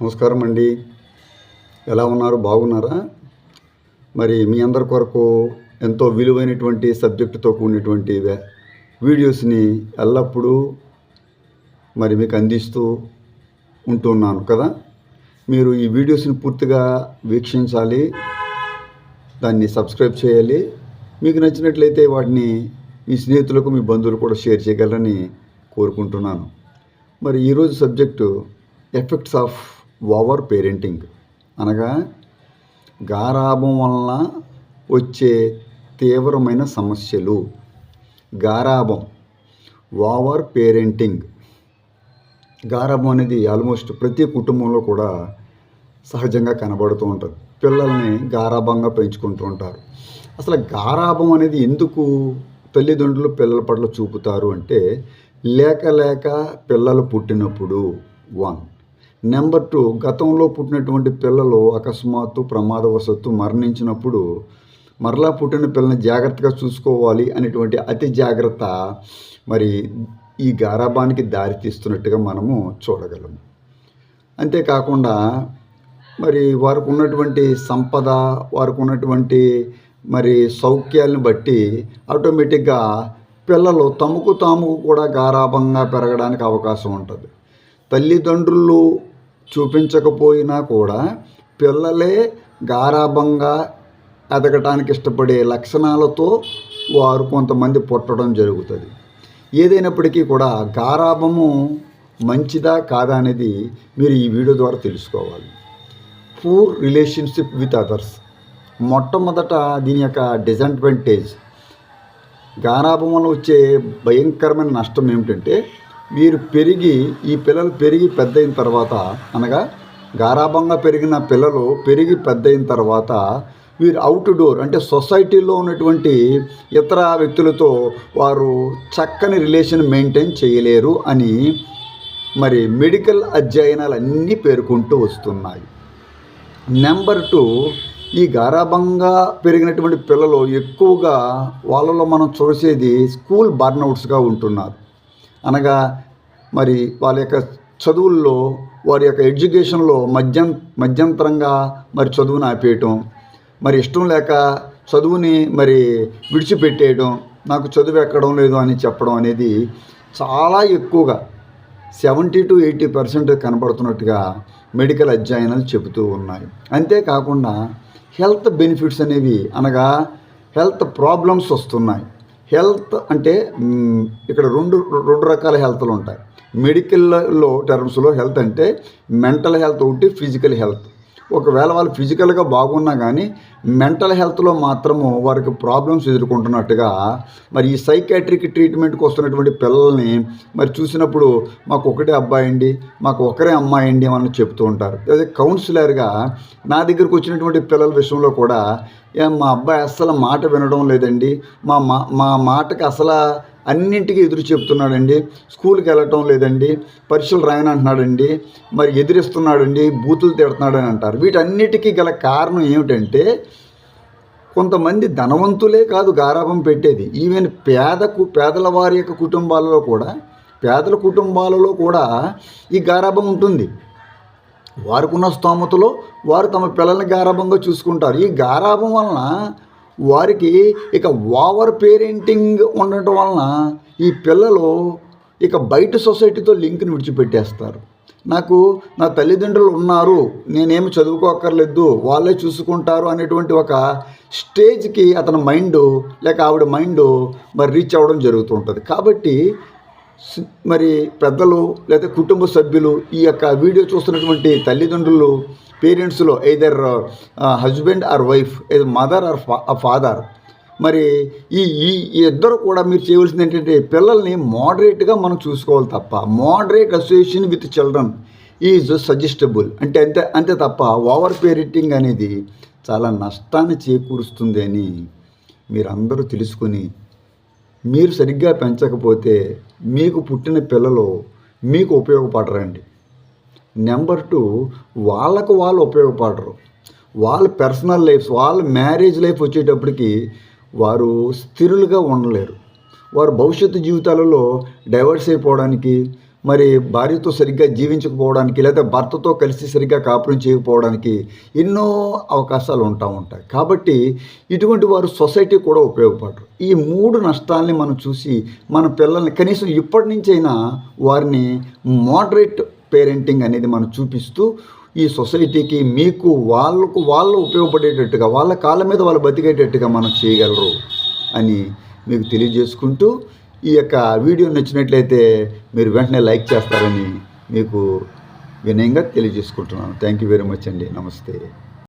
నమస్కారం అండి. ఎలా ఉన్నారు? బాగున్నారా? మరి మీ అందరి కొరకు ఎంతో విలువైనటువంటి సబ్జెక్టుతో కూడినటువంటి వీడియోస్ని ఎల్లప్పుడూ మరి మీకు అందిస్తూ ఉంటున్నాను కదా? మీరు ఈ వీడియోస్ని పూర్తిగా వీక్షించాలి దాన్ని సబ్స్క్రైబ్ చేయాలి. మీకు నచ్చినట్లయితే వాటిని మీ స్నేహితులకు మీ బంధువులు కూడా షేర్ చేయగలరని కోరుకుంటున్నాను. మరి ఈరోజు subject effects of over parenting. అనగా గారాబం వలన వచ్చే తీవ్రమైన సమస్యలు. గారాబం ఓవర్ పేరెంటింగ్. గారాబం అనేది ఆల్మోస్ట్ ప్రతి కుటుంబంలో కూడా సహజంగా కనబడుతూ ఉంటుంది. పిల్లల్ని గారాభంగా పెంచుకుంటూ ఉంటారు. అసలు గారాభం అనేది ఎందుకు తల్లిదండ్రులు పిల్లల పట్ల చూపుతారు అంటే లేక లేక పిల్లలు పుట్టినప్పుడు వన్. నెంబర్ టూ గతంలో పుట్టినటువంటి పిల్లలు అకస్మాత్తు ప్రమాదవశత్తు మరణించినప్పుడు మరలా పుట్టిన పిల్లని జాగ్రత్తగా చూసుకోవాలి అనేటువంటి అతి జాగ్రత్త మరి ఈ గారాబానికి దారితీస్తున్నట్టుగా మనము చూడగలము అంతేకాకుండా మరి వారికి ఉన్నటువంటి సంపద వారికి ఉన్నటువంటి మరి సౌఖ్యాలను బట్టి ఆటోమేటిక్గా పిల్లలు తమకు తాము కూడా గారాభంగా పెరగడానికి అవకాశం ఉంటుంది. తల్లిదండ్రులు చూపించకపోయినా కూడా పిల్లలే గారాభంగా ఎదగటానికి ఇష్టపడే లక్షణాలతో వారు కొంతమంది పుట్టడం జరుగుతుంది. ఏదైనప్పటికీ కూడా గారాభము మంచిదా కాదా అనేది మీరు ఈ వీడియో ద్వారా తెలుసుకోవాలి. పూర్ రిలేషన్షిప్ విత్ అదర్స్ మొట్టమొదట దీని యొక్క డిసడ్వాంటేజ్ గారాభం వల్ల వచ్చే భయంకరమైన నష్టం ఏమిటంటే వీరు పెరిగి ఈ పిల్లలు పెరిగి పెద్దయిన తర్వాత అనగా గారాభంగా పెరిగిన పిల్లలు పెరిగి పెద్దయిన తర్వాత వీరు అవుట్ డోర్ అంటే సొసైటీలో ఉన్నటువంటి ఇతర వ్యక్తులతో వారు చక్కని రిలేషన్ మెయింటైన్ చేయలేరు అని మరి మెడికల్ అధ్యయనాలు అన్నీ పేర్కొంటూ వస్తున్నాయి. నెంబర్ టూ ఈ గారాభంగా పెరిగినటువంటి పిల్లలు ఎక్కువగా వాళ్ళలో మనం చూసేది స్కూల్ బర్నౌట్స్గా ఉంటున్నారు. అనగా మరి వాళ్ళ యొక్క చదువుల్లో వారి యొక్క ఎడ్యుకేషన్లో మధ్యం మధ్యంతరంగా మరి చదువుని ఆపేయటం మరి ఇష్టం లేక చదువుని మరి విడిచిపెట్టేయడం నాకు చదువు ఎక్కడం లేదు అని చెప్పడం అనేది చాలా ఎక్కువగా సెవెంటీ టు ఎయిటీ పర్సెంట్ కనబడుతున్నట్టుగా మెడికల్ అధ్యయనాలు చెబుతూ ఉన్నాయి. అంతేకాకుండా హెల్త్ బెనిఫిట్స్ అనేవి అనగా హెల్త్ ప్రాబ్లమ్స్ వస్తున్నాయి. హెల్త్ అంటే ఇక్కడ రెండు రెండు రకాల హెల్త్లు ఉంటాయి. మెడికల్లో టర్మ్స్లో హెల్త్ అంటే మెంటల్ హెల్త్ ఒకటి ఫిజికల్ హెల్త్. ఒకవేళ వాళ్ళు ఫిజికల్గా బాగున్నా కానీ మెంటల్ హెల్త్లో మాత్రము వారికి ప్రాబ్లమ్స్ ఎదుర్కొంటున్నట్టుగా మరి ఈ సైకాట్రిక్ ట్రీట్మెంట్కి వస్తున్నటువంటి పిల్లల్ని మరి చూసినప్పుడు మాకు ఒకటే అబ్బాయి అండి మాకు ఒకరే అమ్మాయి అండి అని చెప్తూ ఉంటారు. అదే కౌన్సిలర్గా నా దగ్గరకు వచ్చినటువంటి పిల్లల విషయంలో కూడా మా అబ్బాయి అస్సలు మాట వినడం లేదండి. మా మా మా మాటకి అసలు అన్నింటికీ ఎదురు చెప్తున్నాడండి. స్కూల్కి వెళ్ళటం లేదండి. పరీక్షలు రాయనంటున్నాడండి మరి ఎదిరిస్తున్నాడండి. బూతులు తిడుతున్నాడని అంటారు. వీటన్నిటికీ గల కారణం ఏమిటంటే కొంతమంది ధనవంతులే కాదు గారాభం పెట్టేది. ఈవెన్ పేదకు పేదల వారి యొక్క కుటుంబాలలో కూడా పేదల కుటుంబాలలో కూడా ఈ గారాభం ఉంటుంది. వారికున్న స్తోమతలో వారు తమ పిల్లల్ని గారాభంగా చూసుకుంటారు. ఈ గారాభం వలన వారికి ఇక ఓవర్ పేరెంటింగ్ ఉండటం వలన ఈ పిల్లలు ఇక బయట సొసైటీతో లింక్ని విడిచిపెట్టేస్తారు. నాకు నా తల్లిదండ్రులు ఉన్నారు నేనేమి చదువుకోక్కర్లేదు వాళ్ళే చూసుకుంటారు అనేటువంటి ఒక స్టేజ్కి అతని మైండ్ లేక ఆవిడ మైండ్ మరి రీచ్ అవ్వడం జరుగుతూ ఉంటుంది. కాబట్టి మరి పెద్దలు లేదా కుటుంబ సభ్యులు ఈ యొక్క వీడియో చూస్తున్నటువంటి తల్లిదండ్రులు పేరెంట్స్లో ఎయిదర్ హస్బెండ్ ఆర్ వైఫ్ ఏదో మదర్ ఆర్ ఫాదర్ మరి ఈ ఈ ఈ ఇద్దరు కూడా మీరు చేయవలసింది ఏంటంటే పిల్లల్ని మోడరేట్గా మనం చూసుకోవాలి తప్ప moderate association with children is suggestable అంటే అంతే అంతే తప్ప ఓవర్ పేరెంటింగ్ అనేది చాలా నష్టాన్ని చేకూరుస్తుంది అని మీరందరూ తెలుసుకొని మీరు సరిగ్గా పెంచకపోతే మీకు పుట్టిన పిల్లలు మీకు ఉపయోగపడరండి. నెంబర్ టూ వాళ్ళకు వాళ్ళు ఉపయోగపడరు. వాళ్ళ పర్సనల్ లైఫ్ వాళ్ళ మ్యారేజ్ లైఫ్ వచ్చేటప్పటికి వారు స్థిరులుగా ఉండలేరు. వారు భవిష్యత్తు జీవితాలలో డైవర్స్ అయిపోవడానికి మరి భార్యతో సరిగ్గా జీవించకపోవడానికి లేదా భర్తతో కలిసి సరిగ్గా కాపురం చేయకపోవడానికి ఎన్నో అవకాశాలు ఉంటా ఉంటాయి. కాబట్టి ఇటువంటి వారు సొసైటీ కూడా ఉపయోగపడరు. ఈ మూడు నష్టాల్ని మనం చూసి మన పిల్లల్ని కనీసం ఇప్పటి నుంచైనా వారిని మోడరేట్ పేరెంటింగ్ అనేది మనం చూపిస్తూ ఈ సొసైటీకి మీకు వాళ్ళకు వాళ్ళు ఉపయోగపడేటట్టుగా వాళ్ళ కాళ్ళ మీద వాళ్ళు బతికేటట్టుగా మనం చేయగలరు అని మీకు తెలియజేసుకుంటూ ఈ యొక్క వీడియో నచ్చినట్లయితే మీరు వెంటనే లైక్ చేస్తారని మీకు వినయంగా తెలియజేసుకుంటున్నాను. థ్యాంక్ యూ వెరీ మచ్ అండి. నమస్తే.